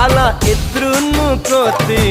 ಬಾಲ ಇದ್ರೂ ಕೋತಿ